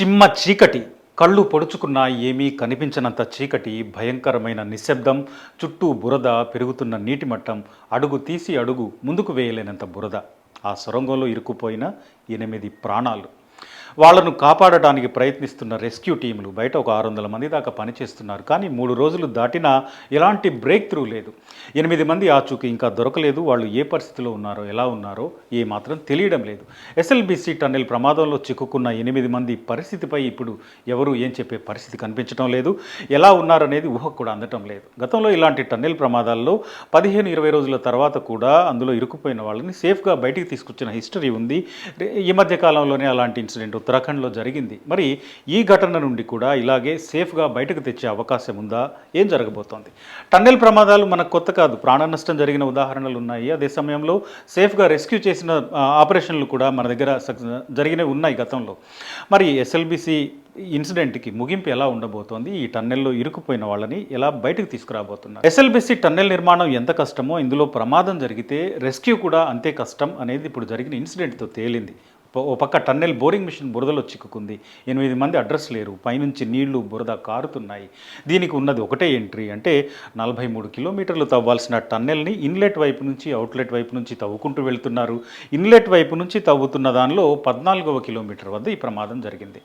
చిమ్మ చీకటి. కళ్ళు పొడుచుకున్నా ఏమీ కనిపించనంత చీకటి భయంకరమైన నిశ్శబ్దం చుట్టూ బురద పెరుగుతున్న నీటి మట్టం అడుగు తీసి అడుగు ముందుకు వేయలేనంత బురద. ఆ సొరంగంలో ఇరుక్కుపోయిన ఎనిమిది ప్రాణాలు. వాళ్ళను కాపాడటానికి ప్రయత్నిస్తున్న రెస్క్యూ టీములు బయట ఒక ఆరు వందల మంది దాకా పనిచేస్తున్నారు. కానీ మూడు రోజులు దాటినా ఎలాంటి బ్రేక్ త్రూ లేదు. ఎనిమిది మంది ఆచూకీ ఇంకా దొరకలేదు. వాళ్ళు ఏ పరిస్థితిలో ఉన్నారో ఎలా ఉన్నారో ఏ మాత్రం తెలియడం లేదు. ఎస్ఎల్బిసి టన్నెల్ ప్రమాదంలో చిక్కుకున్న ఎనిమిది మంది పరిస్థితిపై ఇప్పుడు ఎవరు ఏం చెప్పే పరిస్థితి కనిపించడం లేదు. ఎలా ఉన్నారనేది ఊహ కూడా అందటం లేదు. గతంలో ఇలాంటి టన్నెల్ ప్రమాదాల్లో పదిహేను ఇరవై రోజుల తర్వాత కూడా అందులో ఇరుక్కుపోయిన వాళ్ళని సేఫ్గా బయటికి తీసుకొచ్చిన హిస్టరీ ఉంది. ఈ మధ్య కాలంలోనే అలాంటి ఇన్సిడెంట్ ఉత్తరాఖండ్లో జరిగింది. మరి ఈ ఘటన నుండి కూడా ఇలాగే సేఫ్గా బయటకు తెచ్చే అవకాశం ఉందా? ఏం జరగబోతోంది? టన్నెల్ ప్రమాదాలు మనకు కొత్త కాదు. ప్రాణ నష్టం జరిగిన ఉదాహరణలు ఉన్నాయి. అదే సమయంలో సేఫ్గా రెస్క్యూ చేసిన ఆపరేషన్లు కూడా మన దగ్గర జరిగినవి ఉన్నాయి గతంలో. మరి ఎస్ఎల్బిసి ఇన్సిడెంట్కి ముగింపు ఎలా ఉండబోతోంది? ఈ టన్నెల్లో ఇరుక్కుపోయిన వాళ్ళని ఎలా బయటకు తీసుకురాబోతున్నారు? ఎస్ఎల్బిసి టన్నెల్ నిర్మాణం ఎంత కష్టమో ఇందులో ప్రమాదం జరిగితే రెస్క్యూ కూడా అంతే కష్టం అనేది ఇప్పుడు జరిగిన ఇన్సిడెంట్తో తేలింది. ఓ పక్క టన్నెల్ బోరింగ్ మిషన్ బురదలో చిక్కుకుంది. ఎనిమిది మంది అడ్రస్ లేరు. పైనుంచి నీళ్ళు బురద కారుతున్నాయి. దీనికి ఉన్నది ఒకటే ఎంట్రీ అంటే నలభై మూడు కిలోమీటర్లు తవ్వాల్సిన టన్నెల్ని ఇన్లెట్ వైపు నుంచి అవుట్లెట్ వైపు నుంచి తవ్వుకుంటూ వెళ్తున్నారు. ఇన్లెట్ వైపు నుంచి తవ్వుతున్న దానిలో పద్నాలుగవ కిలోమీటర్ వద్ద ఈ ప్రమాదం జరిగింది.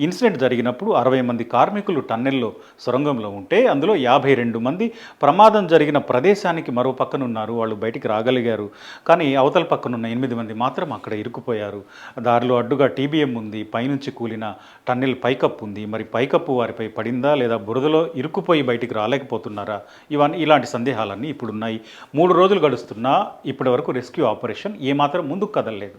ఇన్సిడెంట్ జరిగినప్పుడు అరవై మంది కార్మికులు టన్నెల్లో సొరంగంలో ఉంటే అందులో యాభై రెండు మంది ప్రమాదం జరిగిన ప్రదేశానికి మరో పక్కన ఉన్నారు వాళ్ళు బయటికి రాగలిగారు. కానీ అవతల పక్కనున్న ఎనిమిది మంది మాత్రం అక్కడ ఇరుక్కుపోయారు. దారిలో అడ్డుగా టీబీఎం ఉంది పైనుంచి కూలిన టన్నెల్ పైకప్పు ఉంది. మరి పైకప్పు వారిపై పడిందా లేదా బురదలో ఇరుక్కుపోయి బయటికి రాలేకపోతున్నారా? ఇవన్నీ ఇలాంటి సందేహాలన్నీ ఇప్పుడున్నాయి. మూడు రోజులు గడుస్తున్నా ఇప్పటి వరకు రెస్క్యూ ఆపరేషన్ ఏమాత్రం ముందుకు కదలలేదు.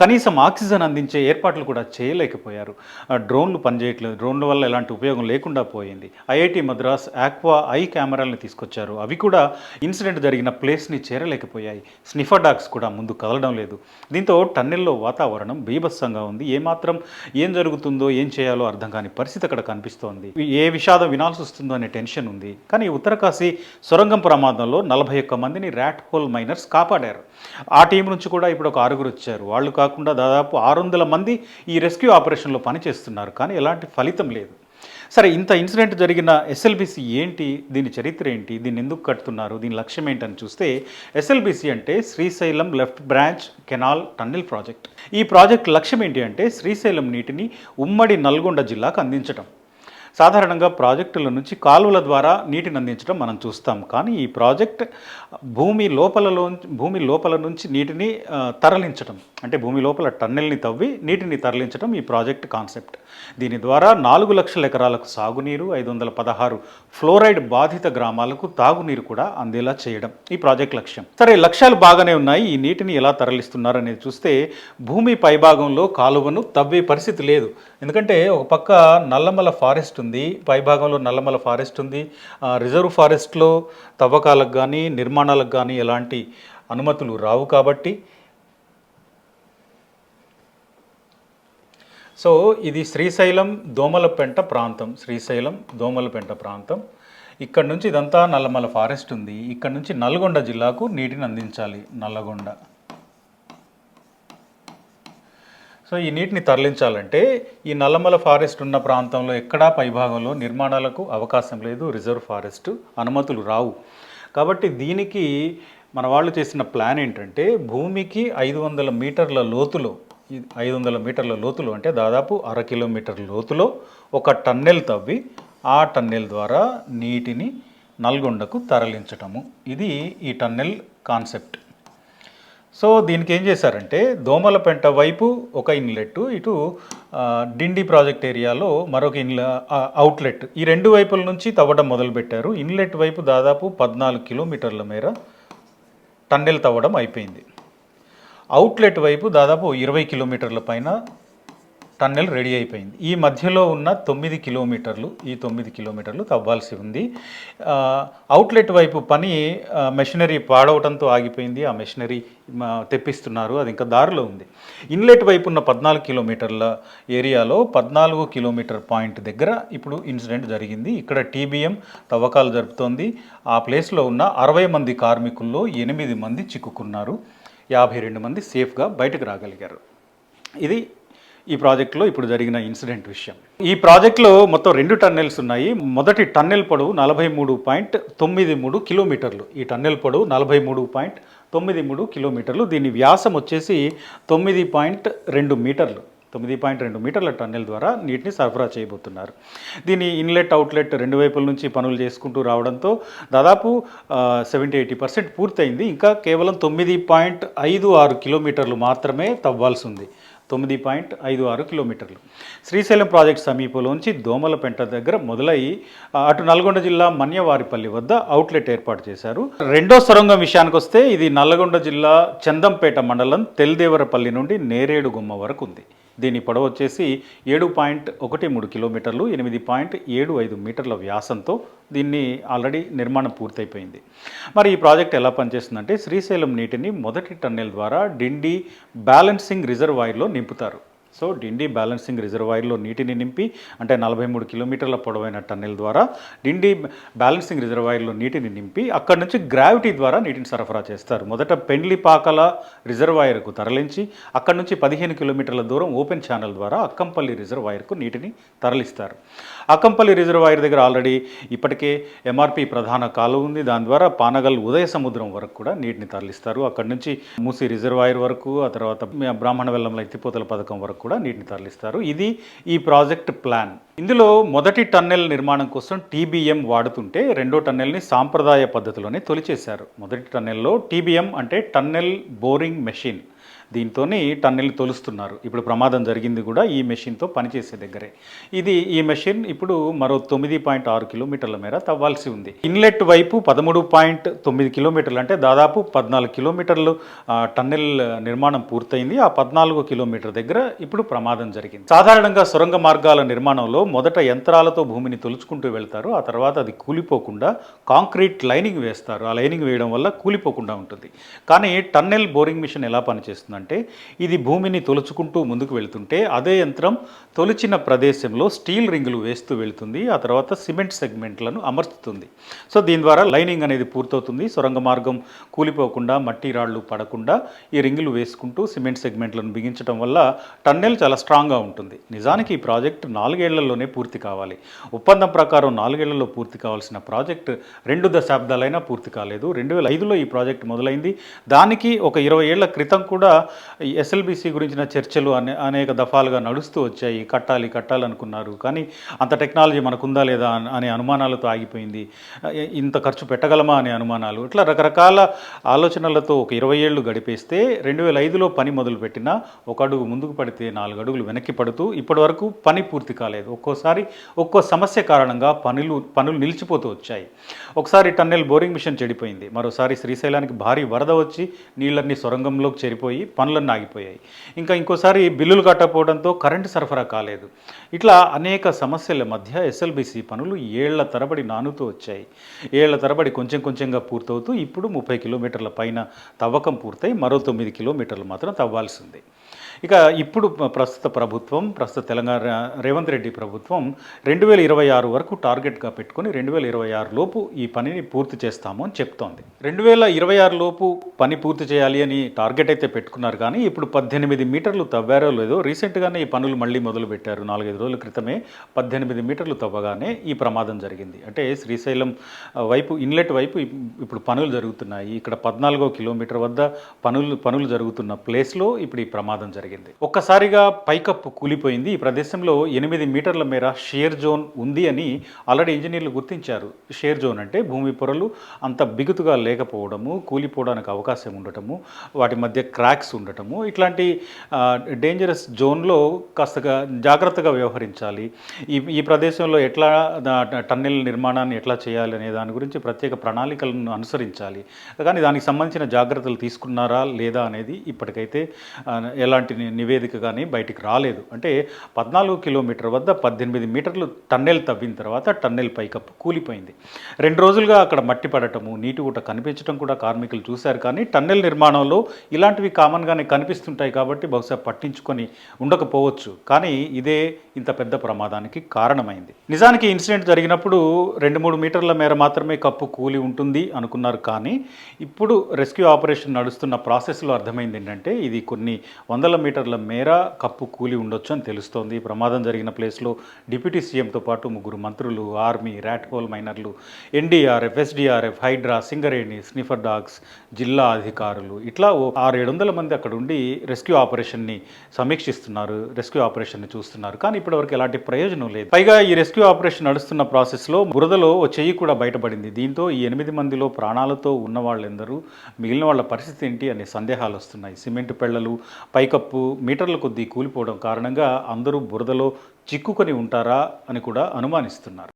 కనీసం ఆక్సిజన్ అందించే ఏర్పాట్లు కూడా చేయలేకపోయారు. ఆ, డ్రోన్లు పనిచేయట్లేదు. డ్రోన్ల వల్ల ఎలాంటి ఉపయోగం లేకుండా పోయింది. ఐఐటి మద్రాస్ ఆక్వా ఐ కెమెరాలను తీసుకొచ్చారు. అవి కూడా ఇన్సిడెంట్ జరిగిన ప్లేస్ని చేరలేకపోయాయి. స్నిఫర్ డాగ్స్ కూడా ముందు కదలడం లేదు. దీంతో టన్నెల్లో వాతావరణం బీభత్సంగా ఉంది. ఏమాత్రం ఏం జరుగుతుందో ఏం చేయాలో అర్థం కాని పరిస్థితి అక్కడ కనిపిస్తోంది. ఏ విషాదం వినాల్సి వస్తుందో అనే టెన్షన్ ఉంది. కానీ ఉత్తరకాశీ సొరంగం ప్రమాదంలో నలభై ఒక్క మందిని ర్యాట్ హోల్ మైనర్స్ కాపాడారు. ఆ టీం నుంచి కూడా ఇప్పుడు ఒక ఆరుగురు వచ్చారు. వాళ్ళు కాకుండా దాదాపు ఆరు వందల మంది ఈ రెస్క్యూ ఆపరేషన్లో పనిచేస్తున్నారు. కానీ ఎలాంటి ఫలితం లేదు. సరే ఇంత ఇన్సిడెంట్ జరిగిన ఎస్ఎల్బిసి ఏంటి? దీని చరిత్ర ఏంటి? దీన్ని ఎందుకు కడుతున్నారు? దీని లక్ష్యం ఏంటని చూస్తే ఎస్ఎల్బిసి అంటే Srisailam left branch canal tunnel project. ఈ ప్రాజెక్ట్ లక్ష్యం ఏంటి అంటే శ్రీశైలం నీటిని ఉమ్మడి నల్గొండ జిల్లాకు అందించడం సాధారణంగా ప్రాజెక్టుల నుంచి కాలువల ద్వారా నీటిని అందించడం మనం చూస్తాం. కానీ ఈ ప్రాజెక్ట్ భూమి లోపలలో భూమి లోపల నుంచి నీటిని తరలించడం అంటే భూమి లోపల టన్నెల్ని తవ్వి నీటిని తరలించడం ఈ ప్రాజెక్ట్ కాన్సెప్ట్. దీని ద్వారా నాలుగు లక్షల ఎకరాలకు సాగునీరు ఐదు వందల పదహారు ఫ్లోరైడ్ బాధిత గ్రామాలకు తాగునీరు కూడా అందేలా చేయడం ఈ ప్రాజెక్ట్ లక్ష్యం. సరే లక్ష్యాలు బాగానే ఉన్నాయి. ఈ నీటిని ఎలా తరలిస్తున్నారనేది చూస్తే భూమి పైభాగంలో కాలువను తవ్వే పరిస్థితి లేదు. ఎందుకంటే ఒక పక్క నల్లమల ఫారెస్ట్ ఉంది పైభాగంలో నల్లమల ఫారెస్ట్ ఉంది. రిజర్వ్ ఫారెస్ట్లో తవ్వకాలకు కానీ నిర్మాణాలకు కానీ ఎలాంటి అనుమతులు రావు కాబట్టి సో ఇది శ్రీశైలం దోమలపెంట ప్రాంతం శ్రీశైలం దోమలపెంట ప్రాంతం. ఇక్కడ నుంచి ఇదంతా నల్లమల ఫారెస్ట్ ఉంది. ఇక్కడ నుంచి నల్గొండ జిల్లాకు నీటిని అందించాలి నల్లగొండ. సో ఈ నీటిని తరలించాలంటే ఈ నల్లమల ఫారెస్ట్ ఉన్న ప్రాంతంలో ఎక్కడా పైభాగంలో నిర్మాణాలకు అవకాశం లేదు రిజర్వ్ ఫారెస్ట్ అనుమతులు రావు. కాబట్టి దీనికి మన వాళ్ళు చేసిన ప్లాన్ ఏంటంటే భూమికి ఐదు వందల మీటర్ల లోతులో ఐదు వందల మీటర్ల లోతులో అంటే దాదాపు అర కిలోమీటర్ లోతులో ఒక టన్నెల్ తవ్వి ఆ టన్నెల్ ద్వారా నీటిని నల్గొండకు తరలించటము. ఇది ఈ టన్నెల్ కాన్సెప్ట్. సో దీనికి ఏం చేశారంటే దోమలపెంట వైపు ఒక ఇన్లెట్ ఇటు డిండి ప్రాజెక్ట్ ఏరియాలో మరొక ఇన్ల అవుట్లెట్ ఈ రెండు వైపుల నుంచి తవ్వడం మొదలుపెట్టారు. ఇన్లెట్ వైపు దాదాపు పద్నాలుగు కిలోమీటర్ల మేర టన్నెల్ తవ్వడం అయిపోయింది. అవుట్లెట్ వైపు దాదాపు ఇరవై కిలోమీటర్ల పైన టన్నెల్ రెడీ అయిపోయింది. ఈ మధ్యలో ఉన్న తొమ్మిది కిలోమీటర్లు ఈ తొమ్మిది కిలోమీటర్లు తవ్వాల్సి ఉంది. అవుట్లెట్ వైపు పని మెషినరీ పాడవటంతో ఆగిపోయింది. ఆ మెషినరీ తెప్పిస్తున్నారు. అది ఇంకా దారిలో ఉంది. ఇన్లెట్ వైపు ఉన్న పద్నాలుగు కిలోమీటర్ల ఏరియాలో పద్నాలుగు కిలోమీటర్ పాయింట్ దగ్గర ఇప్పుడు ఇన్సిడెంట్ జరిగింది. ఇక్కడ టీబీఎం తవ్వకాలు జరుపుతోంది. ఆ ప్లేస్లో ఉన్న అరవై మంది కార్మికుల్లో ఎనిమిది మంది చిక్కుకున్నారు. యాభై రెండు మంది సేఫ్గా బయటకు రాగలిగారు. ఇది ఈ ప్రాజెక్టులో ఇప్పుడు జరిగిన ఇన్సిడెంట్ విషయం. ఈ ప్రాజెక్టులో మొత్తం రెండు టన్నెల్స్ ఉన్నాయి. మొదటి టన్నెల్ పొడవు నలభై మూడు పాయింట్ తొమ్మిది మూడు కిలోమీటర్లు. ఈ టన్నెల్ పొడవు నలభై మూడు పాయింట్ తొమ్మిది మూడు కిలోమీటర్లు. దీని వ్యాసం వచ్చేసి తొమ్మిది పాయింట్ రెండు మీటర్లు. తొమ్మిది పాయింట్ రెండు మీటర్ల టన్నెల్ ద్వారా నీటిని సరఫరా చేయబోతున్నారు. దీని ఇన్లెట్ అవుట్లెట్ రెండు వైపుల నుంచి పనులు చేసుకుంటూ రావడంతో దాదాపు సెవెంటీ ఎయిటీ పర్సెంట్ పూర్తయింది. ఇంకా కేవలం తొమ్మిది పాయింట్ ఐదు ఆరు కిలోమీటర్లు మాత్రమే తవ్వాల్సి ఉంది తొమ్మిది పాయింట్ ఐదు ఆరు కిలోమీటర్లు. శ్రీశైలం ప్రాజెక్ట్ సమీపంలోంచి దోమలపెంట దగ్గర మొదలై అటు నల్గొండ జిల్లా మన్యవారిపల్లి వద్ద అవుట్లెట్ ఏర్పాటు చేశారు. రెండో సొరంగం విషయానికి వస్తే ఇది నల్లగొండ జిల్లా చందంపేట మండలం తెల్దేవరపల్లి నుండి నేరేడు గుమ్మ వరకు ఉంది. దీని పొడవు వచ్చేసి ఏడు పాయింట్ ఒకటి మూడు కిలోమీటర్లు ఎనిమిది పాయింట్ ఏడు ఐదు మీటర్ల వ్యాసంతో దీన్ని ఆల్రెడీ నిర్మాణం పూర్తయిపోయింది. మరి ఈ ప్రాజెక్ట్ ఎలా పనిచేస్తుందంటే శ్రీశైలం నీటిని మొదటి టన్నెల్ ద్వారా డిండి బ్యాలెన్సింగ్ రిజర్వాయర్లో నింపుతారు. సో డిండి బ్యాలెన్సింగ్ రిజర్వాయర్లో నీటిని నింపి అంటే నలభై మూడు కిలోమీటర్ల పొడవైన టన్నెల్ ద్వారా డిండి బ్యాలెన్సింగ్ రిజర్వాయర్లో నీటిని నింపి అక్కడి నుంచి గ్రావిటీ ద్వారా నీటిని సరఫరా చేస్తారు. మొదట పెండ్లిపాకల రిజర్వాయర్కు తరలించి అక్కడి నుంచి పదిహేను కిలోమీటర్ల దూరం ఓపెన్ ఛానల్ ద్వారా అక్కంపల్లి రిజర్వాయర్కు నీటిని తరలిస్తారు. అక్కంపల్లి రిజర్వాయర్ దగ్గర ఆల్రెడీ ఇప్పటికే ఎంఆర్పి ప్రధాన కాలువ ఉంది. దాని ద్వారా పానగల్ ఉదయ సముద్రం వరకు కూడా నీటిని తరలిస్తారు. అక్కడి నుంచి మూసి రిజర్వాయర్ వరకు ఆ తర్వాత బ్రాహ్మణ వెల్లంల ఎత్తిపోతల పథకం వరకు కూడా నీటిని తరలిస్తారు. ఇది ఈ ప్రాజెక్ట్ ప్లాన్. ఇందులో మొదటి టన్నెల్ నిర్మాణం కోసం టీబీఎం వాడుతుంటే రెండో టన్నెల్ని సాంప్రదాయ పద్ధతిలోనే తొలిచేశారు. మొదటి టన్నెల్లో టీబీఎం అంటే టన్నెల్ బోరింగ్ మెషిన్. దీంతోని టన్నెల్ తొలుస్తున్నారు. ఇప్పుడు ప్రమాదం జరిగింది కూడా ఈ మెషిన్తో పనిచేసే దగ్గరే. ఇది ఈ మెషిన్ ఇప్పుడు మరో తొమ్మిది పాయింట్ ఆరు కిలోమీటర్ల మేర తవ్వాల్సి ఉంది. ఇన్లెట్ వైపు పదమూడు పాయింట్ తొమ్మిది కిలోమీటర్లు అంటే దాదాపు పద్నాలుగు కిలోమీటర్లు టన్నెల్ నిర్మాణం పూర్తయింది. ఆ పద్నాలుగు కిలోమీటర్ దగ్గర ఇప్పుడు ప్రమాదం జరిగింది. సాధారణంగా సొరంగ మార్గాల నిర్మాణంలో మొదట యంత్రాలతో భూమిని తొలుచుకుంటూ వెళ్తారు. ఆ తర్వాత అది కూలిపోకుండా కాంక్రీట్ లైనింగ్ వేస్తారు. ఆ లైనింగ్ వేయడం వల్ల కూలిపోకుండా ఉంటుంది. కానీ టన్నెల్ బోరింగ్ మిషన్ ఎలా చేస్తుందంటే ఇది భూమిని తొలుచుకుంటూ ముందుకు వెళుతుంటే అదే యంత్రం తొలిచిన ప్రదేశంలో స్టీల్ రింగులు వేస్తూ వెళుతుంది. ఆ తర్వాత సిమెంట్ సెగ్మెంట్లను అమర్చుతుంది. సో దీని ద్వారా లైనింగ్ అనేది పూర్తవుతుంది. సొరంగ మార్గం కూలిపోకుండా మట్టి రాళ్ళు పడకుండా ఈ రింగులు వేసుకుంటూ సిమెంట్ సెగ్మెంట్లను బిగించడం వల్ల టన్నెల్ చాలా స్ట్రాంగ్గా ఉంటుంది. నిజానికి ఈ ప్రాజెక్ట్ నాలుగేళ్ళలోనే పూర్తి కావాలి. ఒప్పందం ప్రకారం నాలుగేళ్ళలో పూర్తి కావాల్సిన ప్రాజెక్ట్ రెండు దశాబ్దాలైనా పూర్తి కాలేదు. రెండు వేల ఐదులో ఈ ప్రాజెక్ట్ మొదలైంది. దానికి ఒక ఇరవై ఏళ్ళ క్రితం కూడా ఎస్ఎల్బిసి గురించిన చర్చలు అనే అనేక దఫాలుగా నడుస్తూ వచ్చాయి. కట్టాలి కట్టాలనుకున్నారు. కానీ అంత టెక్నాలజీ మనకుందా లేదా అనే అనుమానాలతో ఆగిపోయింది. ఇంత ఖర్చు పెట్టగలమా అనే అనుమానాలు. ఇట్లా రకరకాల ఆలోచనలతో ఒక ఇరవై ఏళ్ళు గడిపేస్తే రెండు వేల ఐదులో పని మొదలుపెట్టినా ఒక అడుగు ముందుకు పడితే నాలుగు అడుగులు వెనక్కి పడుతూ ఇప్పటివరకు పని పూర్తి కాలేదు. ఒక్కోసారి ఒక్కో సమస్య కారణంగా పనులు పనులు నిలిచిపోతూ వచ్చాయి. ఒకసారి టన్నెల్ బోరింగ్ మిషన్ చెడిపోయింది. మరోసారి శ్రీశైలానికి భారీ వరద వచ్చి నీళ్ళన్నీ సొరంగంలోకి చేరిపోయి పనులన్నీ ఆగిపోయాయి. ఇంకా ఇంకోసారి బిల్లులు కట్టకపోవడంతో కరెంటు సరఫరా కాలేదు. ఇట్లా అనేక సమస్యల మధ్య ఎస్ఎల్బిసి పనులు ఏళ్ళ తరబడి నానుతూ వచ్చాయి. ఏళ్ళ తరబడి కొంచెం కొంచెంగా పూర్తవుతూ ఇప్పుడు ముప్పై కిలోమీటర్ల పైన తవ్వకం పూర్తయి మరో తొమ్మిది కిలోమీటర్లు మాత్రం తవ్వాల్సిందే. ఇక ఇప్పుడు ప్రస్తుత ప్రభుత్వం ప్రస్తుత తెలంగాణ రేవంత్ రెడ్డి ప్రభుత్వం రెండు వేల ఇరవై ఆరు వరకు టార్గెట్గా పెట్టుకొని రెండు వేల ఇరవై ఆరు లోపు ఈ పనిని పూర్తి చేస్తాము అని చెప్తోంది. రెండు వేల ఇరవై ఆరు లోపు పని పూర్తి చేయాలి అని టార్గెట్ అయితే పెట్టుకున్నారు కానీ ఇప్పుడు పద్దెనిమిది మీటర్లు తవ్వారో లేదో రీసెంట్గానే ఈ పనులు మళ్ళీ మొదలు పెట్టారు నాలుగైదు రోజుల క్రితమే పద్దెనిమిది మీటర్లు తవ్వగానే ఈ ప్రమాదం జరిగింది. అంటే శ్రీశైలం వైపు ఇన్లెట్ వైపు ఇప్పుడు పనులు జరుగుతున్నాయి. ఇక్కడ పద్నాలుగో కిలోమీటర్ వద్ద పనులు పనులు జరుగుతున్న ప్లేస్లో ఇప్పుడు ఈ ప్రమాదం జరిగింది. ఒక్కసారిగా పైకప్పు కూలిపోయింది. ఈ ప్రదేశంలో ఎనిమిది మీటర్ల మేర షేర్ జోన్ ఉంది అని ఆల్రెడీ ఇంజనీర్లు గుర్తించారు. షేర్ జోన్ అంటే భూమి పొరలు అంత బిగుతుగా లేకపోవడము కూలిపోవడానికి అవకాశం ఉండటము వాటి మధ్య క్రాక్స్ ఉండటము ఇట్లాంటి డేంజరస్ జోన్లో కాస్తగా జాగ్రత్తగా వ్యవహరించాలి. ఈ ఈ ప్రదేశంలో ఎట్లా టన్నెల్ నిర్మాణాన్ని ఎట్లా చేయాలి అనే దాని గురించి ప్రత్యేక ప్రణాళికలను అనుసరించాలి. కానీ దానికి సంబంధించిన జాగ్రత్తలు తీసుకున్నారా లేదా అనేది ఇప్పటికైతే ఎలాంటి నివేదిక కానీ బయటికి రాలేదు. అంటే పద్నాలుగు కిలోమీటర్ వద్ద పద్దెనిమిది మీటర్లు టన్నెల్ తవ్విన తర్వాత టన్నెల్ పైకప్పు కూలిపోయింది. రెండు రోజులుగా అక్కడ మట్టి పడటము నీటి ఊట కనిపించడం కూడా కార్మికులు చూశారు కానీ టన్నెల్ నిర్మాణంలో ఇలాంటివి కామన్గానే కనిపిస్తుంటాయి కాబట్టి బహుశా పట్టించుకొని ఉండకపోవచ్చు. కానీ ఇదే ఇంత పెద్ద ప్రమాదానికి కారణమైంది. నిజానికి ఇన్సిడెంట్ జరిగినప్పుడు రెండు మూడు మీటర్ల మేర మాత్రమే కప్పు కూలి ఉంటుంది అనుకున్నారు కానీ ఇప్పుడు రెస్క్యూ ఆపరేషన్ నడుస్తున్న ప్రాసెస్లో అర్థమైంది ఏంటంటే ఇది కొన్ని వందల మీటర్ల మేర కప్పు కూలి ఉండొచ్చు అని తెలుస్తోంది. ప్రమాదం జరిగిన ప్లేస్లో డిప్యూటీ సీఎంతో పాటు ముగ్గురు మంత్రులు ఆర్మీ ర్యాట్ హోల్ మైనర్లు NDRF SDRF Hydraa Singareni sniffer dogs జిల్లా అధికారులు. ఇట్లా ఓ ఆరు ఏడు వందల మంది అక్కడ ఉండి రెస్క్యూ ఆపరేషన్ని సమీక్షిస్తున్నారు రెస్క్యూ ఆపరేషన్ని చూస్తున్నారు. కానీ ఇప్పటివరకు ఎలాంటి ప్రయోజనం లేదు. పైగా ఈ రెస్క్యూ ఆపరేషన్ నడుస్తున్న ప్రాసెస్లో బురదలో ఓ చెయ్యి కూడా బయటపడింది. దీంతో ఈ ఎనిమిది మందిలో ప్రాణాలతో ఉన్న వాళ్ళెందరూ మిగిలిన వాళ్ళ పరిస్థితి ఏంటి అనే సందేహాలు వస్తున్నాయి. సిమెంట్ పెళ్ళలు పైకప్పు మీటర్ల కొద్దీ కూలిపోవడం కారణంగా అందరూ బురదలో చిక్కుకొని ఉంటారా అని కూడా అనుమానిస్తున్నారు.